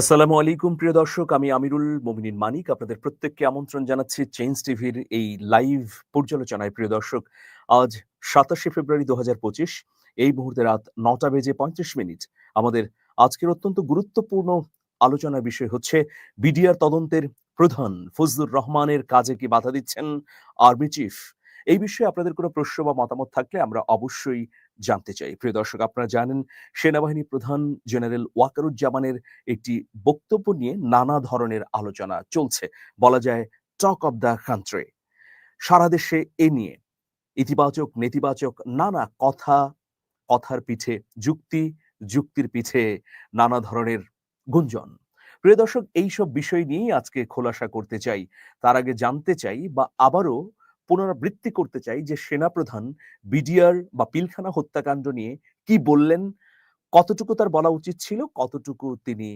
আসসালামু আলাইকুম, প্রিয় দর্শক। আমি আমিরুল মোমিনিন মানিক। আপনাদের প্রত্যেককে আমন্ত্রণ জানাচ্ছি চেঞ্জ টিভির এই লাইভ পর্যালোচনায়। প্রিয় দর্শক, আজ সাতাশে ফেব্রুয়ারি দু হাজার পঁচিশ, এই মুহূর্তে রাত নটা বেজে পঁয়ত্রিশ মিনিট। আমাদের আজকের অত্যন্ত গুরুত্বপূর্ণ আলোচনার বিষয় হচ্ছে বিডিআর তদন্তের প্রধান ফজলুর রহমানের কাজে কি বাধা দিচ্ছেন আর্মি চিফ এই বিষয়ে আপনাদের কোনো প্রশ্ন বা মতামত থাকলে আমরা অবশ্যই জানতে চাই। প্রিয় দর্শক, আপনারা জানেন, সেনাবাহিনী প্রধান জেনারেল ওয়াকারুজ্জামানের একটি বক্তব্য নিয়ে নানা ধরনের আলোচনা চলছে। বলা যায়, টক অব দ্য কান্ট্রি সারা দেশে এ নিয়ে ইতিবাচক, নেতিবাচক নানা কথা, কথার পিঠে যুক্তি, যুক্তির পিঠে নানা ধরনের গুঞ্জন। প্রিয় দর্শক, এইসব বিষয় নিয়েই আজকে খোলাসা করতে চাই। তার আগে জানতে চাই বা আবারও পুনরাবৃত্তি করতে চাই যে সেনাপ্রধান বিডিআর বা পিলখানা হত্যাকাণ্ড নিয়ে কি বললেন, কতটুকু তার বলা উচিত ছিল, কতটুকু তিনি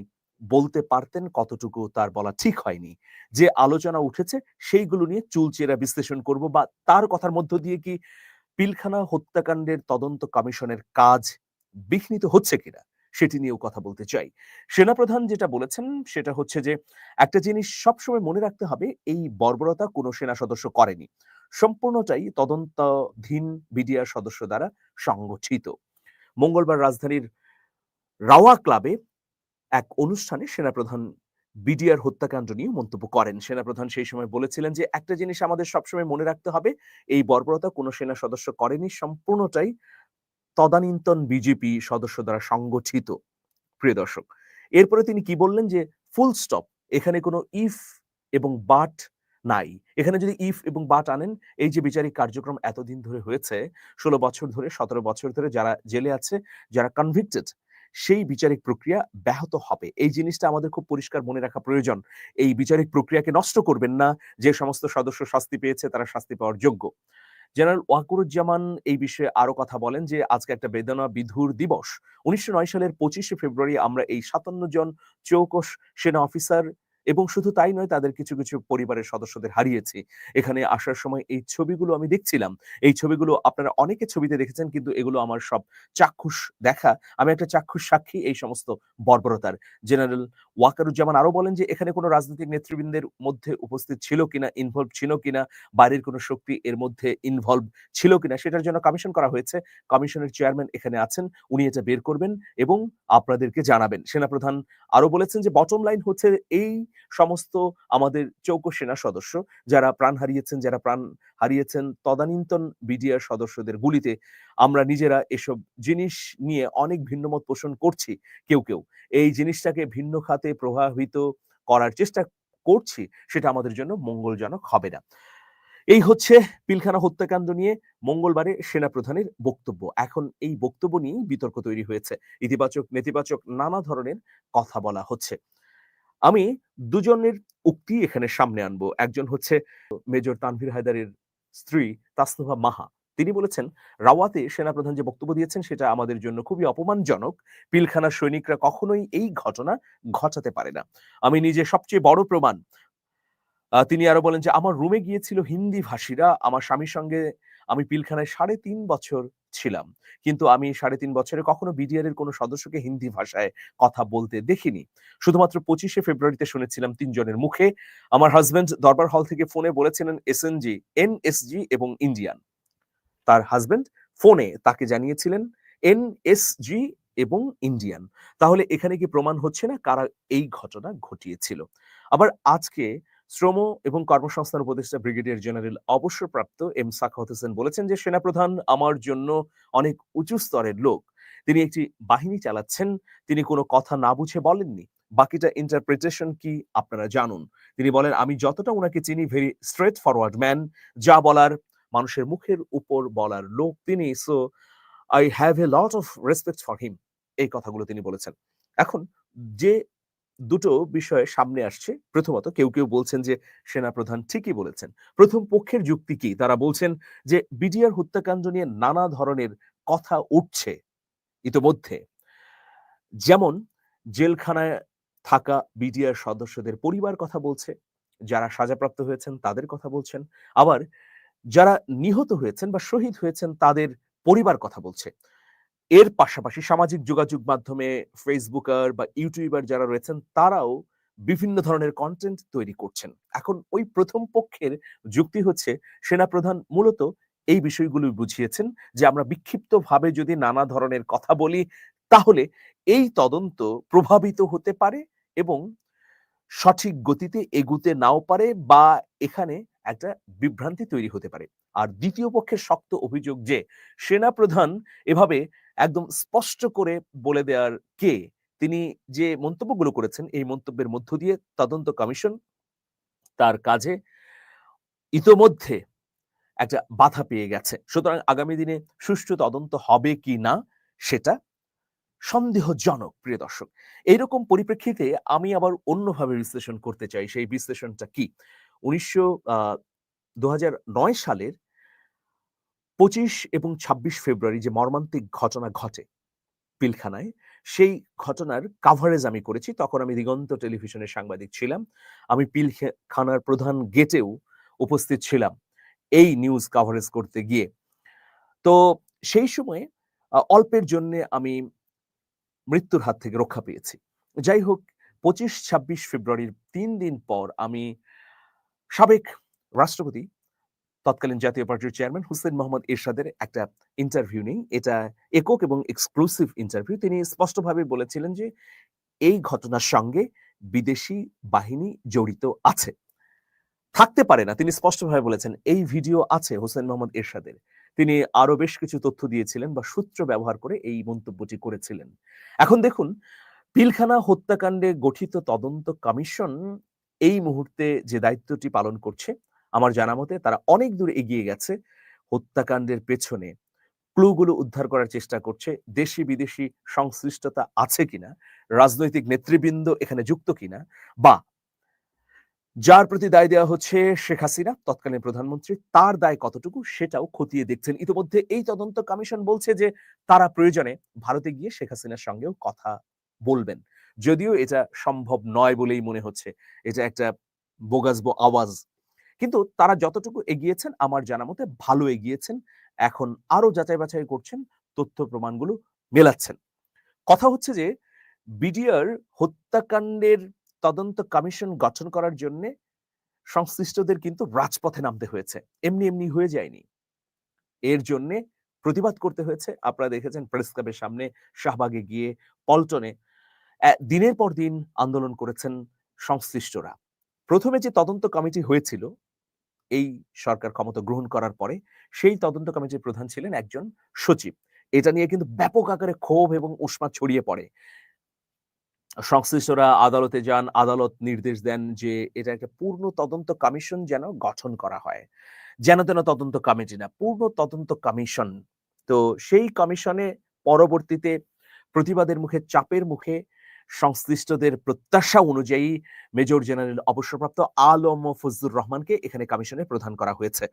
বলতে পারতেন, কতটুকু তার বলা ঠিক হয়নি। যে আলোচনা উঠেছে সেইগুলো নিয়ে চুলচেরা বিশ্লেষণ করব বা তার কথার মধ্য দিয়ে কি পিলখানা হত্যাকাণ্ডের তদন্ত কমিশনের কাজ বিঘ্নিত হচ্ছে কিনা, সেটি নিয়েও কথা বলতে চাই। সেনাপ্রধান যেটা বলেছেন সেটা হচ্ছে যে, একটা জিনিস সবসময় মনে রাখতে হবে, এই বর্বরতা কোনো সেনা সদস্য করেনি। সম্পূর্ণটাই তদন্তাধীন বিডিআর সদস্য দ্বারা সংগঠিত। মঙ্গলবার রাজধানীর রাওয়া ক্লাবে এক অনুষ্ঠানে সেনাপ্রধান বিডিআর হত্যাকাণ্ড নিয়ে মন্তব্য করেন। সেনাপ্রধান সেই সময় বলেছিলেন যে, একটা জিনিস আমাদের সবসময় মনে রাখতে হবে, এই বর্বরতা কোনো সেনা সদস্য করেনি, সম্পূর্ণটাই তদানীন্তন বিজেপি সদস্য দ্বারা সংগঠিত। প্রিয় দর্শক, এরপরে তিনি কি বললেন যে, ফুল স্টপ, এখানে কোনো ইফ এবং বাট নাই। এখানে যদি ইফ এবং বাট আনেন, এই যে বিচারিক কার্যক্রম এতদিন ধরে হয়েছে, ষোলো বছর ধরে, সতেরো বছর ধরে যারা জেলে আছে, যারা কনভিক্টেড সেই বিচারিক প্রক্রিয়া ব্যাহত হবে। এই জিনিসটা আমাদের খুব পরিষ্কার মনে রাখা প্রয়োজন। এই বিচারিক প্রক্রিয়াকে নষ্ট করবেন না, যে সমস্ত সদস্য শাস্তি পেয়েছে তারা শাস্তি পাওয়ার যোগ্য। জেনারেল ওয়াকুরুজ্জামান এই বিষয়ে আরও কথা বলেন যে, আজকে একটা বেদনা বিধুর দিবস। উনিশশো নয় সালের পঁচিশে ফেব্রুয়ারি আমরা এই সাতান্ন জন চৌকশ সেনা অফিসার এবং শুধু তাই নয়, তাদের কিছু কিছু পরিবারের সদস্যদের হারিয়েছি। এখানে আসার সময় এই ছবিগুলো আমি দেখছিলাম। এই ছবিগুলো আপনারা অনেকে ছবিতে দেখেছেন, কিন্তু এগুলো আমার সব চাক্ষুষ দেখা। আমি একটা চাক্ষুষ সাক্ষী এই সমস্ত বর্বরতার। জেনারেল ওয়াকারুজ্জামান আরও বলেন যে, এখানে কোনো রাজনৈতিক নেতৃবৃন্দের মধ্যে উপস্থিত ছিল কিনা ইনভলভ ছিল কিনা, বাইরের কোনো শক্তি এর মধ্যে ইনভলভ ছিল কিনা, সেটার জন্য কমিশন করা হয়েছে। কমিশনের চেয়ারম্যান এখানে আছেন, উনি এটা বের করবেন এবং আপনাদেরকে জানাবেন। সেনাপ্রধান আরও বলেছেন যে বটম লাইন হচ্ছে এই সমস্ত আমাদের চৌকো সেনা সদস্য যারা প্রাণ হারিয়েছেন, যারা প্রাণ হারিয়েছেন, তদানীন্তন বিডিআর সদস্যদের গুলিতে আমরা নিজেরা এসব জিনিস নিয়ে অনেক ভিন্নমত পোষণ করছি, কেউ কেউ। এই জিনিসটাকে ভিন্ন খাতে প্রভাবিত করার চেষ্টা করছি, সেটা আমাদের জন্য মঙ্গলজনক হবে না। এই হচ্ছে পিলখানা হত্যাকাণ্ড নিয়ে মঙ্গলবারে সেনাপ্রধানের বক্তব্য। এখন এই বক্তব্য নিয়েই বিতর্ক তৈরি হয়েছে। ইতিবাচক, নেতিবাচক নানা ধরনের কথা বলা হচ্ছে। আমি দুজনের উক্তি এখানে সামনে আনব। একজন হচ্ছে মেজর তানভীর হায়দারের স্ত্রী তাসনুভা মাহা। তিনি বলেছেন, রাওয়াতে সেনাপ্রধান যে বক্তব্য দিয়েছেন সেটা আমাদের জন্য খুবই অপমানজনক। পিলখানার সৈনিকরা কখনোই এই ঘটনা ঘটাতে পারে না। আমি নিজে সবচেয়ে বড় প্রমাণ তিনি আরও বলেন যে, আমার রুমে গিয়েছিল হিন্দি ভাষীরা। আমার স্বামীর সঙ্গে আমি পিলখানায় সাড়ে তিন বছর ছিলাম। কিন্তু আমি সাড়ে তিন বছরে কখনো বিডিআর এর কোনো সদস্যকে হিন্দি ভাষায় কথা বলতে দেখিনি। শুধুমাত্র পঁচিশে ফেব্রুয়ারিতে শুনেছিলাম তিনজনের মুখে। আমার হাজবেন্ড দরবার হল থেকে ফোনে বলেছিলেন এসএনজি এনএসজি এবং ইন্ডিয়ান তার হাজবেন্ড ফোনে তাকে জানিয়েছিলেন এনএসজি এবং ইন্ডিয়ান তাহলে এখানে কি প্রমাণ হচ্ছে না কারা এই ঘটনা ঘটিয়েছিল? আবার আজকে শ্রম এবং কর্মসংস্থান উপদেষ্টা ব্রিগেডিয়ার জেনারেল অবসরপ্রাপ্ত এম সাখাওয়াত হোসেন বলেছেন যে, সেনাপ্রধান আমার জন্য অনেক উঁচু স্তরের লোক। তিনি একটি বাহিনী চালাচ্ছেন, তিনি কোনো কথা না বুঝে বলেননি। বাকিটা ইন্টারপ্রিটেশন কি আপনারা জানুন। তিনি বলেন, আমি যতটা ওনাকে চিনি ভেরি স্ট্রেট ফরওয়ার্ড ম্যান যা বলার মানুষের মুখের উপর বলার লোক তিনি so I have a lot of respect for him এই কথাগুলো তিনি বলেছেন। এখন, যে দুটো বিষয় সামনে আসছে। প্রথমত কেউ কেউ বলছেন যে, সেনাপ্রধান ঠিকই বলেছেন। প্রথম পক্ষের যুক্তি কি? তারা বলছেন যে, বিডিআর হত্যাকাণ্ড নিয়ে নানা ধরনের কথা উঠছে ইতোমধ্যে। যেমন, জেলখানায় থাকা বিডিআর সদস্যদের পরিবার কথা বলছে, যারা সাজাপ্রাপ্ত হয়েছেন তাদের কথা বলছেন। আবার যারা নিহত হয়েছেন বা শহীদ হয়েছেন তাদের পরিবার কথা বলছে। এর পাশাপাশি সামাজিক যোগাযোগ মাধ্যমে ফেসবুকার বা ইউটিউবার যারা রয়েছেন, তারাও বিভিন্ন ধরনের কন্টেন্ট তৈরি করছেন। এখন ওই প্রথম পক্ষের যুক্তি হচ্ছে, সেনাপ্রধান মূলত এই বিষয়গুলো বুঝিয়েছেন যে, আমরা বিক্ষিপ্তভাবে যদি নানা ধরনের কথা বলি, তাহলে এই তদন্ত প্রভাবিত হতে পারে এবং সঠিক গতিতে এগুতে নাও পারে বা এখানে একটা বিভ্রান্তি তৈরি হতে পারে। আর দ্বিতীয় পক্ষের শক্ত অভিযোগ যে, সেনাপ্রধান এভাবে একদম স্পষ্ট করে বলে দেওয়ার কে? তিনি যে মন্তব্যগুলো করেছেন, এই মন্তব্যের মধ্য দিয়ে তদন্ত কমিশন তার কাজে ইতোমধ্যে একটা বাধা পেয়ে গেছে। সুতরাং আগামী দিনে সুষ্ঠু তদন্ত হবে কি না, সেটা সন্দেহজনক, প্রিয় দর্শক। এইরকম পরিপ্রেক্ষিতে আমি আবার অন্যভাবে বিশ্লেষণ করতে চাই, সেই বিশ্লেষণটা কি? উনিশশো দু সালের পঁচিশ এবং ২৬ ফেব্রুয়ারি যে মর্মান্তিক ঘটনা ঘটে পিলখানায়, সেই ঘটনার কাভারেজ আমি করেছি। তখন আমি দিগন্ত টেলিভিশনের সাংবাদিক ছিলাম। আমি পিলখানার প্রধান গেটেও উপস্থিত ছিলাম এই নিউজ কাভারেজ করতে গিয়ে। তো সেই সময়ে অল্পের জন্য আমি মৃত্যুর হাত থেকে রক্ষা পেয়েছি। যাই হোক, পঁচিশ, ছাব্বিশ ফেব্রুয়ারির তিন দিন পর আমি সাবেক রাষ্ট্রপতি তৎকালীন জাতীয় পার্টির চেয়ারম্যান হুসেন মোহাম্মদ এরশাদের একটা ইন্টারভিউ নেই এটা একক এবং এক্সক্লুসিভ ইন্টারভিউ। তিনি স্পষ্টভাবে বলেছিলেন যে, এই ঘটনার সঙ্গে বিদেশি বাহিনী জড়িত আছে। থাকতে পারে না। তিনি স্পষ্টভাবে বলেছেন, এই ভিডিও আছে হোসেন মোহাম্মদ এরশাদের। তিনি আরও বেশ কিছু তথ্য দিয়েছিলেন বা সূত্র ব্যবহার করে এই মন্তব্যটি করেছিলেন। এখন দেখুন, পিলখানা হত্যাকাণ্ডে গঠিত তদন্ত কমিশন এই মুহূর্তে যে দায়িত্বটি পালন করছে আমার জানা মতে তারা অনেক দূর এগিয়ে গেছে হত্যাকাণ্ডের পেছনে। ক্লুগুলো উদ্ধার করার চেষ্টা করছে, দেশি বিদেশি সংশ্লিষ্টতা আছে কিনা, রাজনৈতিক নেতৃবৃন্দ এখানে যুক্ত কিনা, বা যার প্রতি দায় দেওয়া হচ্ছে শেখ হাসিনা, তৎকালীন প্রধানমন্ত্রী, তার দায় কতটুকু সেটাও খতিয়ে দেখছেন। ইতিমধ্যে এই তদন্ত কমিশন বলছে যে তারা প্রয়োজনে ভারতে গিয়ে শেখ হাসিনার সঙ্গেও কথা বলবেন। যদিও এটা সম্ভব নয় বলেই মনে হচ্ছে। এটা একটা বোগাসবো আওয়াজ কিন্তু তারা যতটুকু এগিয়েছেন, আমার জানা মতে ভালো এগিয়েছেন। এখন আরও যাচাই বাছাই করছেন, তথ্য প্রমাণগুলো মেলাচ্ছেন। কথা হচ্ছে যে, বিডিআর হত্যাকাণ্ডের তদন্ত কমিশন গঠন করার জন্য সংশ্লিষ্টদের কিন্তু রাজপথে নামতে হয়েছে। এমনি এমনি হয়ে যায়নি। এর জন্য প্রতিবাদ করতে হয়েছে। আপনারা দেখেছেন প্রেস ক্লাবের সামনে শাহবাগে গিয়ে পল্টনে দিনের পর দিন আন্দোলন করেছেন সংশ্লিষ্টরা। প্রথমে যে তদন্ত কমিটি হয়েছিল এই সরকার ক্ষমতা গ্রহণ করার পরে সেই তদন্ত কমিটির প্রধান ছিলেন একজন সচিব, এটা নিয়ে কিন্তু ব্যাপক আকারে ক্ষোভ এবং উষ্মা ছড়িয়ে পড়ে। সংশ্লিষ্টরা আদালতে যান, আদালত নির্দেশ দেন যে এটা একটা পূর্ণ তদন্ত কমিশন যেন গঠন করা হয়। যেন তেন তদন্ত কমিটি না, পূর্ণ তদন্ত কমিশন। তো সেই কমিশনে পরবর্তীতে প্রতিবাদের মুখে, চাপের মুখে সংশ্লিষ্টদের প্রত্যাশা অনুযায়ী মেজর জেনারেল অবসরপ্রাপ্ত আলম ফজলুর রহমানকে এখানে কমিশনে প্রধান করা হয়েছে।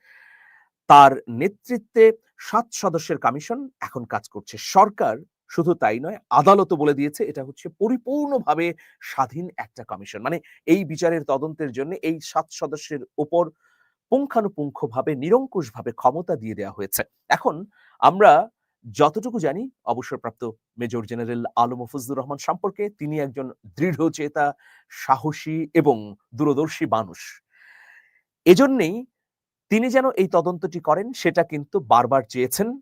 তার নেতৃত্বে সাত সদস্যের কমিশন এখন কাজ করছে। সরকার শুধু তাই নয় আদালতও বলে দিয়েছে, এটা হচ্ছে পরিপূর্ণভাবে স্বাধীন একটা কমিশন। মানে এই বিচারের তদন্তের জন্য এই সাত সদস্যের উপর পুঙ্খানুপুঙ্খভাবে, নিরঙ্কুশভাবে ক্ষমতা দিয়ে দেওয়া হয়েছে। এখন আমরা যতটুকু জানি, অবসরপ্রাপ্ত মেজর জেনারেল আলম ফজলুর রহমান সম্পর্কে তিনি একজন দৃঢ় চেতা, সাহসী এবং দূরদর্শী মানুষ। এজন্যেই তিনি যেন এই তদন্তটি করেন, সেটা কিন্তু বারবার চেয়েছেন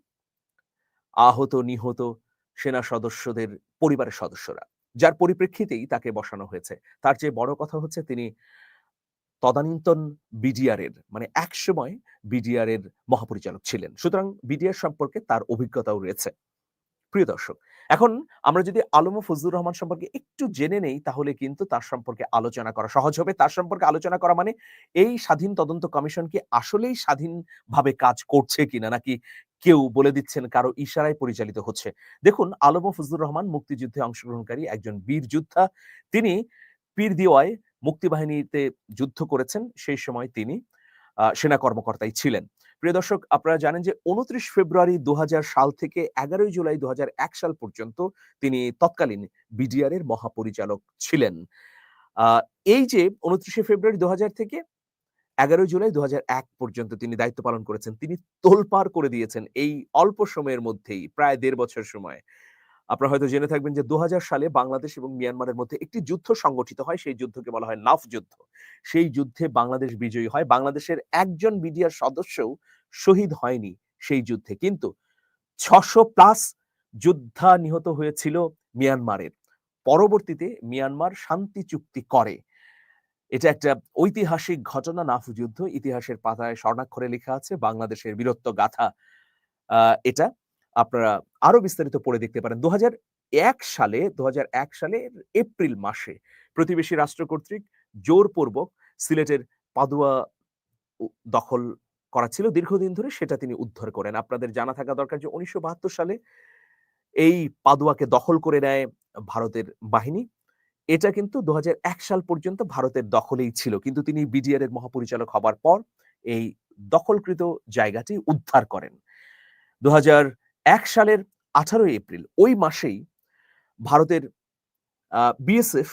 আহত, নিহত সেনা সদস্যদের পরিবারের সদস্যরা, যার পরিপ্রেক্ষিতেই তাকে বসানো হয়েছে। তার চেয়ে বড় কথা হচ্ছে, তিনি তদানীন্তন বিডিআর এর মানে এক সময় বিডিআর এর মহাপরিচালক ছিলেন। সুতরাং বিডিআর সম্পর্কে তার অভিজ্ঞতাও রয়েছে। প্রিয় দর্শক, এখন আমরা যদি আলম ফজলুর রহমান সম্পর্কে একটু জেনে নেই, তাহলে কিন্তু তার সম্পর্কে আলোচনা করা সহজ হবে। তার সম্পর্কে আলোচনা করা মানে এই স্বাধীন তদন্ত কমিশন কি আসলেই স্বাধীনভাবে কাজ করছে কিনা, নাকি কেউ বলে দিচ্ছেন কারও ইশারায় পরিচালিত হচ্ছে? দেখুন, আলম ফজলুর রহমান মুক্তিযুদ্ধে অংশগ্রহণকারী একজন বীর যোদ্ধা। তিনি পীর দিওয়ায় মুক্তিবাহিনীতে যুদ্ধ করেছেন, সেই সময় তিনি সেনা কর্মকর্তাই ছিলেন। প্রিয় দর্শক, আপনারা জানেন যে উনত্রিশ ফেব্রুয়ারি দু সাল থেকে এগারোই জুলাই দু সাল পর্যন্ত তিনি তৎকালীন বিডিআর এর মহাপরিচালক ছিলেন। এই যে উনত্রিশে ফেব্রুয়ারি দু হাজার থেকে এগারোই জুলাই দু হাজার এক পর্যন্ত তিনি দায়িত্ব পালন করেছেন, তিনি তোলপাড় করে দিয়েছেন এই অল্প সময়ের মধ্যেই, প্রায় দেড় বছর সময়। আপনারা হয়তো জেনে থাকবেন যে দু হাজার সালে বাংলাদেশ এবং মিয়ানমারের মধ্যে একটি যুদ্ধ সংগঠিত হয়। সেই যুদ্ধকে বলা হয় নাফ যুদ্ধ। সেই যুদ্ধে বাংলাদেশ বিজয়ী হয়। বাংলাদেশের একজন বিডিআর সদস্যও শহীদ হয়নি সেই যুদ্ধে। কিন্তু ছশো প্লাস যোদ্ধা নিহত হয়েছিল মিয়ানমারের। পরবর্তীতে মিয়ানমার শান্তি চুক্তি করে। এটা একটা ঐতিহাসিক ঘটনা, নাফ যুদ্ধ। ইতিহাসের পাতায় স্বর্ণাক্ষরে লেখা আছে, বাংলাদেশের বীরত্ব গাথা এটা আপনারা আরও বিস্তারিত পড়ে দেখতে পারেন। দু এক সালে দু সালের এপ্রিল মাসে প্রতিবেশী রাষ্ট্র কর্তৃক জোরপূর্বক সিলেটের পাদুয়া দখল করা ছিল। দীর্ঘদিন ধরে সেটা তিনি উদ্ধার করেন। আপনাদের জানা থাকা দরকার যে উনিশশো বাহাত্তর সালে এই পাদুয়াকে দখল করে নেয় ভারতের বাহিনী। এটা কিন্তু দু হাজার এক সাল পর্যন্ত ভারতের দখলেই ছিল। কিন্তু তিনি বিডিআর এর মহাপরিচালক হবার পর এই দখলকৃত জায়গাটি উদ্ধার করেন। দু হাজার এক সালের আঠারোই এপ্রিল, ওই মাসেই ভারতের বিএসএফ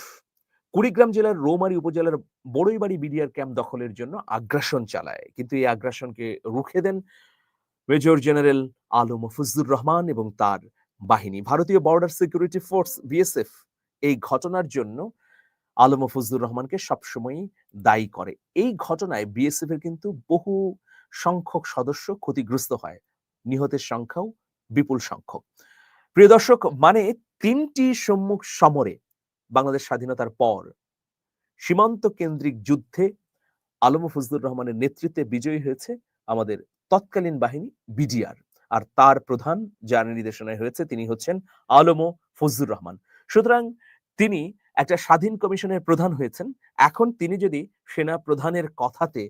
কুড়িগ্রাম জেলার রৌমারী উপজেলার বড়ইবাড়ি বিডিআর ক্যাম্প দখলের জন্য আগ্রাসন চালায়। কিন্তু এই আগ্রাসনকে রুখে দেন মেজর জেনারেল আলম মফুজুর রহমান এবং তার বাহিনী। ভারতীয় বর্ডার সিকিউরিটি ফোর্স বিএসএফ এই ঘটনার জন্য আলম মফুজুর রহমানকে সবসময়ই দায়ী করে। এই ঘটনায় বিএসএফ এর কিন্তু বহু সংখ্যক সদস্য ক্ষতিগ্রস্ত হয়। নিহতের সংখ্যাও বিপুল সংখ্যক। প্রিয় দর্শক মানে তিনটি সম্মুখ সমরে বাংলাদেশ স্বাধীনতার পর সীমান্ত কেন্দ্রিক যুদ্ধে আলম ফজলুর রহমানের নেতৃত্বে বিজয়ী হয়েছে আমাদের তৎকালীন বাহিনী বিডিআর। আর তার প্রধান যার নির্দেশনায় হয়েছে তিনি হচ্ছেন আলম ফজলুর রহমান। সুতরাং তিনি একটা স্বাধীন কমিশনের প্রধান হয়েছেন। এখন তিনি যদি সেনা প্রধানের কথাতে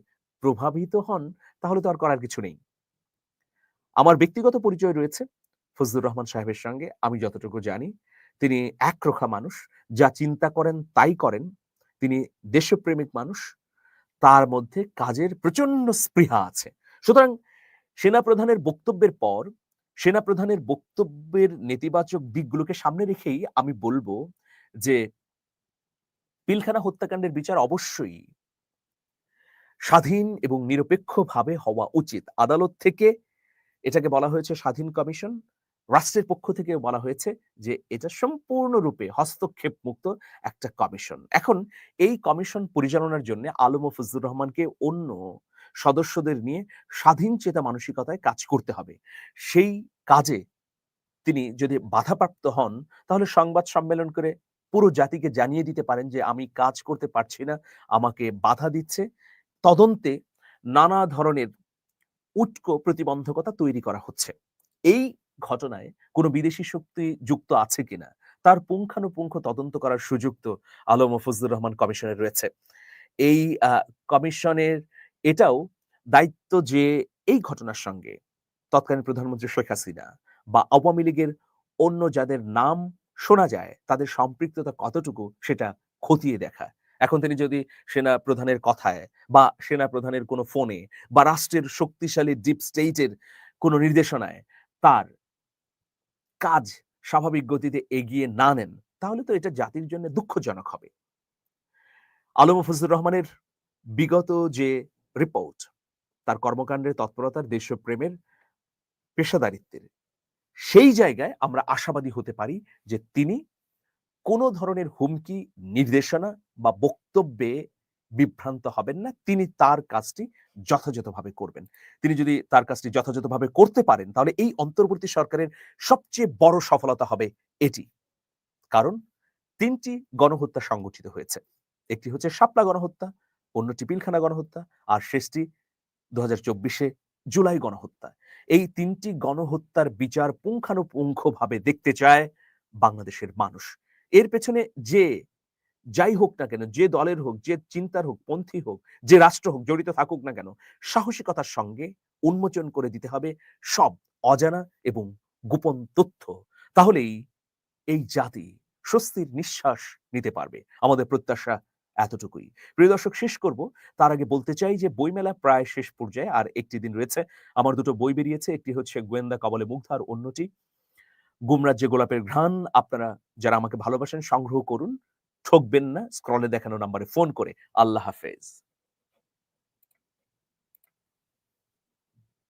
প্রভাবিত হন, তাহলে তো আর করার কিছু নেই। আমার ব্যক্তিগত পরিচয় রয়েছে ফজলুর রহমান সাহেবের সঙ্গে, আমি যতটুকু জানি। তিনি একরোখা মানুষ, যা চিন্তা করেন তাই করেন। তিনি দেশপ্রেমিক মানুষ, তার মধ্যে কাজের প্রচণ্ড স্পৃহা আছে। সুতরাং সেনাপ্রধানের বক্তব্যের পর, সেনাপ্রধানের বক্তব্যের নেতিবাচক দিকগুলোকে সামনে রেখেই আমি বলব যে, পিলখানা হত্যাকাণ্ডের বিচার অবশ্যই স্বাধীন এবং নিরপেক্ষভাবে হওয়া উচিত। আদালত থেকে এটাকে বলা হয়েছে স্বাধীন কমিশন। রাষ্ট্রের পক্ষ থেকে বলা হয়েছে যে, এটা সম্পূর্ণরূপে হস্তক্ষেপ মুক্ত একটা কমিশন। এখন এই কমিশন পরিচালনার জন্য আলম ফজলুর রহমানকে অন্য সদস্যদের নিয়ে স্বাধীন চেতা মানসিকতায় কাজ করতে হবে। সেই কাজে তিনি যদি বাধাপ্রাপ্ত হন, তাহলে সংবাদ সম্মেলন করে পুরো জাতিকে জানিয়ে দিতে পারেন যে, আমি কাজ করতে পারছি না, আমাকে বাধা দিচ্ছে। তদন্তে নানা ধরনের উটকো প্রতিবন্ধকতা তৈরি করা হচ্ছে। এই ঘটনায় কোনো বিদেশি শক্তি যুক্ত আছে কিনা, তার পুঙ্খানুপুঙ্খ তদন্ত করার সুযোগ তো আলম ফজলুর রহমান কমিশনের রয়েছে। এই কমিশনের এটাও দায়িত্ব যে এই ঘটনার সঙ্গে তৎকালীন প্রধানমন্ত্রী শেখ হাসিনা বা আওয়ামী লীগের অন্য যাদের নাম শোনা যায়, তাদের সম্পৃক্ততা কতটুকু সেটা খতিয়ে দেখা। এখন তিনি যদি সেনা প্রধানের কথায় বা সেনা প্রধানের কোনো ফোনে বা রাষ্ট্রের শক্তিশালী ডিপ স্টেটের কোনো নির্দেশনায় তার কাজ স্বাভাবিক গতিতে এগিয়ে না নেন, তাহলে তো এটা জাতির জন্য দুঃখজনক হবে। আলম ফজলুর রহমানের বিগত যে রিপোর্ট তার কর্মকাণ্ডের তৎপরতার দেশপ্রেমের পেশাদারিত্বের, সেই জায়গায় আমরা আশাবাদী হতে পারি যে তিনি কোনো ধরনের হুমকি, নির্দেশনা বা বক্তব্যে বিভ্রান্ত হবেন না। তিনি তার কাজটি যথাযথভাবে করবেন। তিনি যদি তার কাজটি যথাযথভাবে করতে পারেন, তাহলে এই অন্তর্বর্তী সরকারের সবচেয়ে বড় সফলতা হবে এটি। কারণ তিনটি গণহত্যা সংগঠিত হয়েছে। একটি হচ্ছে শাপলা গণহত্যা, অন্যটি পিলখানা গণহত্যা, আর শেষটি দু হাজার জুলাই গণহত্যা। এই তিনটি গণহত্যার বিচার পুঙ্খানুপুঙ্খভাবে দেখতে চায় বাংলাদেশের মানুষ। এর পেছনে যে যাই হোক না কেন, যে দলের হোক, যে চিন্তার হোক, পন্থী হোক, যে রাষ্ট্র হোক, জড়িত থাকুক না কেন, সাহসিকতার সঙ্গে উন্মোচন করে দিতে হবে সব অজানা এবং গোপন তথ্য। তাহলেই এই জাতি স্বস্তির নিঃশ্বাস নিতে পারবে। আমাদের প্রত্যাশা এতটুকুই। প্রিয় দর্শক, শেষ করব। তার আগে বলতে চাই যে বইমেলা প্রায় শেষ পর্যায়ে আর একটি দিন রয়েছে। আমার দুটো বই বেরিয়েছে। একটি হচ্ছে গোয়েন্দা কবলে মুগ্ধ আর অন্যটি গুমরাজ্যে গোলাপের ঘ্রাণ, আপনারা যারা আমাকে ভালোবাসেন, সংগ্রহ করুন। ঠকবেন না স্ক্রলে দেখানো নাম্বারে ফোন করে। আল্লাহ হাফেজ।